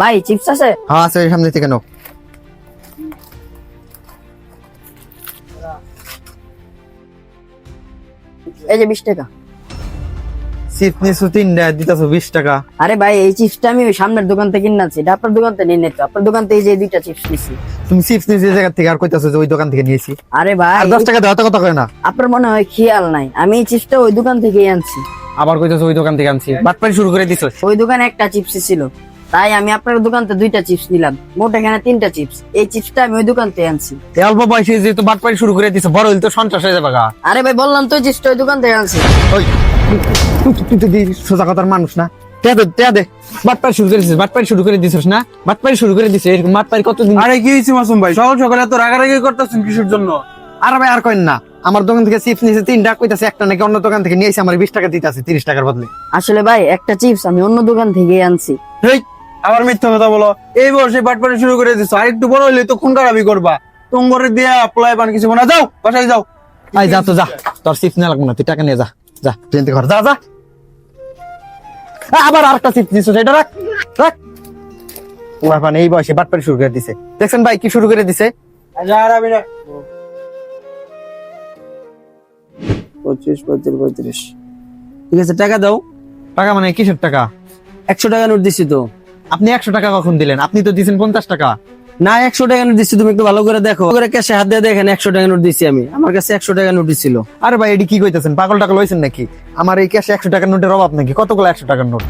ভাই চিপস আছে? হ্যাঁ আছে সামনে থেকে নাও। এই যে বিশ টাকা। চিপস নিয়েছো তিনটা দিতেছো বিশ টাকা। আরে ভাই এই চিপসটা আমি ওই সামনের দোকান থেকে কিনেছি এটা আপনার দোকান থেকে নিয়ে আপনার দোকান থেকে যে দুইটা চিপস নিছি। তুমি চিপস নিয়েছো জায়গা থেকে আর কইতাছো যে ওই দোকান থেকে নিয়েছি। আরে ভাই আর দশ টাকা দেওয়া কথা কয় না। আপনার মনে হয় খেয়াল নাই। আমি এই চিপসটা ওই দোকান থেকেই আনছি। আবার কইতাছো ওই দোকান থেকে আনছি। বাটপারি শুরু করে দিছো। ওই দোকানে একটা চিপস ছিল। তাই আমি আপনার দোকান থেকে দুইটা চিপস নিলাম। মোট এখানে তিনটা চিপস এই চিপসটা আমি ওই দোকান থেকে আনছি। এই অল্প বয়সে যেহেতু বাটপারি শুরু করে দিছো বড় হইলে তো সন্ত্রাস হয়ে যাবে গা। আরে ভাই বললাম তো চিপসটা ওই দোকান থেকে আনছি। ওই তুই তো- তুই তো দি সোজা কথার মানুষ না। তে দে তে দে। শুরু করে দিছিস বাটপারি শুরু করে দিছিস না? শুরু করে দিছিস এরকম কতদিন আরে কি হয়েছে মাসুম ভাই? সকাল সকালে এত রাগারাগি করতেছেন কিসের জন্য? আর ভাই আর কইন না। আমার দোকান থেকে চিপস নিয়েছে তিনটা কইতাছে একটা নাকি অন্য দোকান থেকে নিয়েছে আমার বিশ টাকা দিতেছে তিরিশ টাকার বদলে। আসলে ভাই একটা চিপস আমি অন্য দোকান থেকেই আনছি। হেই আবার মিথ্যা কথা বলো। এই বয়সে বাটপাটি শুরু করে দিছো। আর একটু বড় হইলে তো খুন খারাপই করবা। তোমরে দিয়া পোলাই পান কিছু না যাও বাসায় যাও। আই যা তো যা। তোর চিপস নিয়ে লাগবো না তুই টাকা নিয়ে যা। যা ট্রেন থেকে ঘর যা যা। আবার আরেকটা নিছো সেটা রাখ রাখ। ওরা মানে এই বয়সে শুরু করে দিছে। দেখছেন ভাই কি শুরু করে দিছে? না পঁচিশ পঁয়ত্রিশ পঁয়ত্রিশ। ঠিক আছে টাকা দাও। টাকা মানে কিসের টাকা? একশো টাকা নোট দিচ্ছি তো। আপনি একশো টাকা কখন দিলেন? আপনি তো দিছেন পঞ্চাশ টাকা। না একশো টাকা নোট দিচ্ছি তুমি একটু ভালো করে দেখো। করে ক্যাশে হাত দিয়ে দেখেন একশো টাকা নোট দিচ্ছি আমি। আমার কাছে একশো টাকা নোট দিচ্ছিল আরে ভাই এটি কি কইতেছেন? পাগল টাকা লইছেন নাকি? আমার এই ক্যাশে একশো টাকার নোটের অভাব নাকি? কতগুলো একশো টাকার নোট?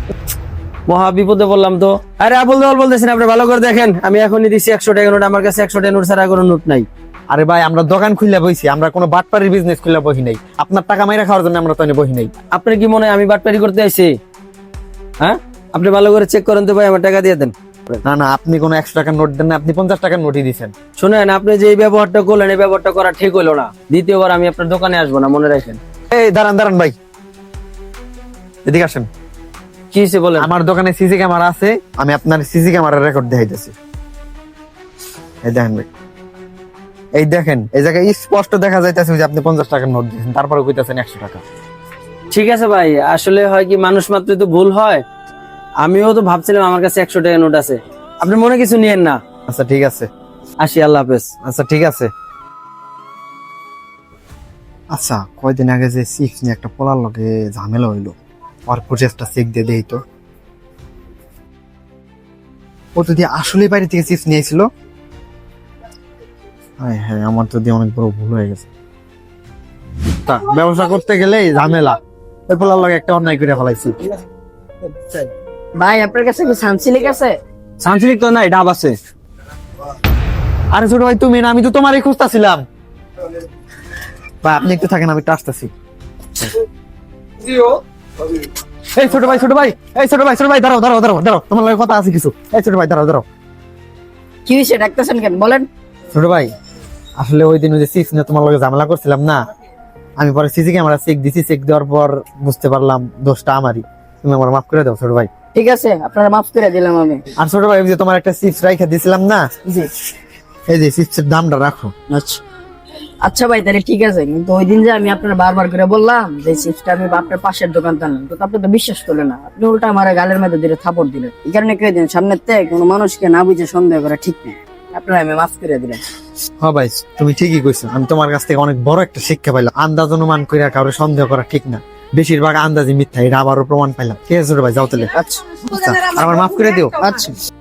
মহা বিপদে বললাম তো। আরে আবুল দেওয়াল বলতেছেন আপনি ভালো করে দেখেন। আমি এখনই দিচ্ছি একশো টাকা নোট আমার কাছে একশো টাকা নোট ছাড়া কোনো নোট নাই। আরে ভাই আমরা দোকান খুললে বইছি আমরা কোনো বাটপারির বিজনেস খুললে বহি নাই। আপনার টাকা মাইরা খাওয়ার জন্য আমরা তো বহি নাই। আপনার কি মনে হয় আমি বাটপারি করতে আইছি? হ্যাঁ? আপনি ভালো করে চেক করেন তো ভাই আমার টাকা দিয়ে দেন। না না আপনি কোনো একশো টাকার নোট দেন না আপনি পঞ্চাশ টাকার নোটই দিচ্ছেন শুনেন আপনি যে এই ব্যবহারটা করলেন এই ব্যবহারটা করা ঠিক হলো না। দ্বিতীয়বার আমি আপনার দোকানে আসব না মনে রাখেন। এই দাঁড়ান দাঁড়ান ভাই। এদিকে আসেন। কি হয়েছে বলেন? আমার দোকানে সিসি ক্যামেরা আছে আমি আপনার সিসি ক্যামেরার রেকর্ড দেখাইতেছি। এই দেখেন ভাই। এই দেখেন এই জায়গায় স্পষ্ট দেখা যাইতেছে যে আপনি পঞ্চাশ টাকার নোট দিয়েছেন তারপরে কইতেছেন একশো টাকা। ঠিক আছে ভাই আসলে হয় কি মানুষ মাত্রই তো ভুল হয়। আমিও তো ভাবছিলাম আমার কাছে একশো টাকা নোট আছে। আপনি মনে কিছু নিয়েন না। আচ্ছা ঠিক আছে। আসি আল্লাহ হাফেজ। আচ্ছা ঠিক আছে। আচ্ছা কয়দিন আগে যে চিপস নিয়ে একটা পোলার লগে ঝামেলা হইল। ওর প্রচেষ্টা চেক দিয়ে দেই তো। ও তো দিয়ে আসলে বাইরে থেকে চিপস নিয়েছিল হ্যাঁ হ্যাঁ আমার তো দিয়ে অনেক বড় ভুল হয়ে গেছে। তা ব্যবসা করতে গেলে ঝামেলা। ওই পোলার লগে একটা অন্যায় করে ফেলাইছি। ভাই আপনার কাছে কি সানসিলিক আছে? সানসিলিক তো নাই ডাব আছে। আরে ছোট ভাই তুমি না আমি তো তোমারই খুঁজতেছিলাম। ভাই আপনি একটু থাকেন আমি একটু আসতেছি। এই ছোট ভাই ছোট ভাই এই ছোট ভাই ছোট ভাই দাঁড়াও দাঁড়াও দাঁড়াও দাঁড়াও তোমার লগে কথা আছে কিছু। এই ছোট ভাই দাঁড়াও দাঁড়াও। কি হয়েছে ডাকতেছেন কেন? বলেন। ছোট ভাই আসলে ওই দিন ওই যে সিক্স নিয়ে তোমার লগে ঝামেলা করছিলাম না আমি পরে সিসি ক্যামেরা চেক দিছি চেক দেওয়ার পর বুঝতে পারলাম দোষটা আমারই। তুমি আমার মাফ করে দাও ছোট ভাই। ঠিক আছে আপনারা মাফ করে দিলাম আমি। আর ছোট ভাই যে তোমার একটা চিপস রাইখা দিছিলাম না? জি। এই যে চিপসের দামটা রাখো। আচ্ছা। আচ্ছা ভাই তাহলে ঠিক আছে কিন্তু ওই দিন যে আমি আপনার বারবার করে বললাম যে চিপসটা আমি আপনার পাশের দোকান টানলাম তো আপনি তো বিশ্বাস করলেন না। আপনি উল্টা আমার গালের মধ্যে দিলে থাপড় দিলেন। এই কারণে কে দিন সামনের থেকে কোনো মানুষকে না বুঝে সন্দেহ করা ঠিক নেই আপনারা আমি মাফ করে দিলেন। হ্যাঁ ভাই তুমি ঠিকই কইছো। আমি তোমার কাছ থেকে অনেক বড় একটা শিক্ষা পাইলাম। আন্দাজ অনুমান করে কারও সন্দেহ করা ঠিক না। বেশিরভাগ আন্দাজি মিথ্যা এটা আবারও প্রমাণ পাইলাম। ঠিক আছে ভাই যাও তাহলে। আচ্ছা। আমার মাফ করে দিও। আচ্ছা।